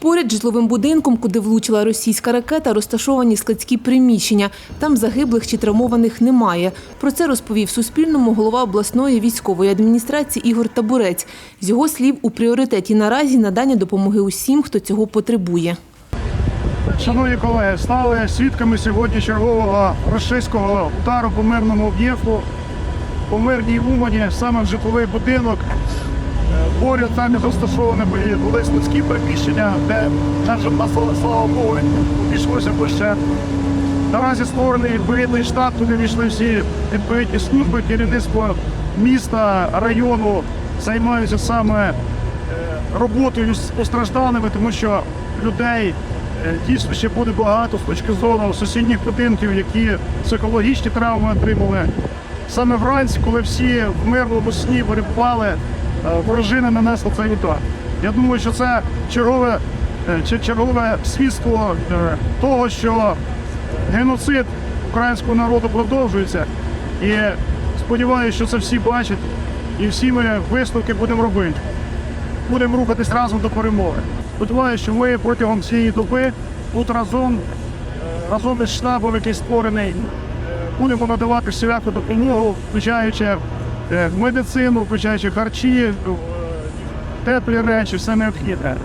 Поряд житловим будинком, куди влучила російська ракета, розташовані складські приміщення. Там загиблих чи травмованих немає. Про це розповів Суспільному голова обласної військової адміністрації Ігор Табурець. З його слів, у пріоритеті наразі надання допомоги усім, хто цього потребує. Шановні колеги, стали свідками сьогодні чергового російського удару по мирному об'єкту, по мирній Умані, саме в житловий будинок. Поряд там розташовані були, були складські приміщення, де наша слава, слава Богу, обійшлося жертв. Наразі створений відповідний штат, туди війшли всі відповідні служби, керівництво міста, району займаються саме е, роботою з постраждалими, тому що людей е, дійсно ще буде багато з точки зору сусідніх будинків, які психологічні травми отримали. Саме вранці, коли всі в мирному сні перебували, е, ворожина нанесла цей удар. Я думаю, що це чергове, е, чергове свідство е, того, що геноцид українського народу продовжується. І сподіваюся, що це всі бачать, і всі ми висновки будемо робити. Будемо рухатись разом до перемоги. Сподіваюся, що ми протягом цієї доби тут разом, е, разом із штабом, який створений, е, будемо надавати всіляку допомогу, включаючи е, медицину, включаючи харчі, е, теплі речі, все необхідне.